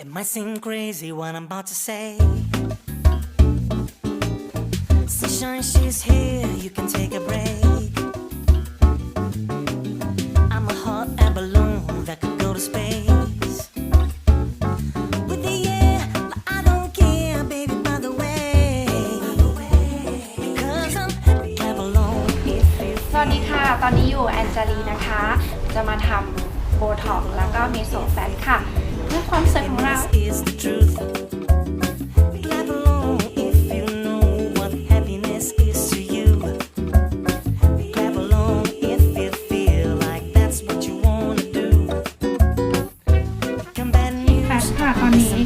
It might seem crazy what I'm about to say. Sunshine, she's here, you can take a break. I'm a hot air balloon that could go to space. สวัสดีค่ะ ตอนนี้อยู่แอนเจลีนะคะ จะมาทำโบท็อกแล้วก็มีโซแฟนค่ะแค่ะตอนนี้ตอ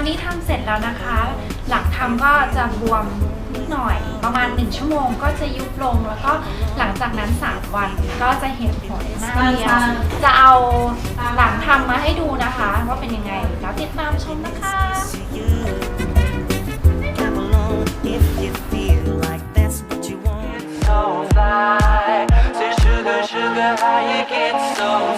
นนี้ทำเสร็จแล้วนะคะ หลังทำก็จะบวมนิดหน่อยประมาณ 1 ชั่วโมงก็จะยุบลงแล้วก็หลังวันก็จะเห็นผลหน้าเรียจะเอาหลังทำมาให้ดูนะคะ ว่าเป็นยังไงแล้วติดตามชมนะคะ sugar, sugar, how you get so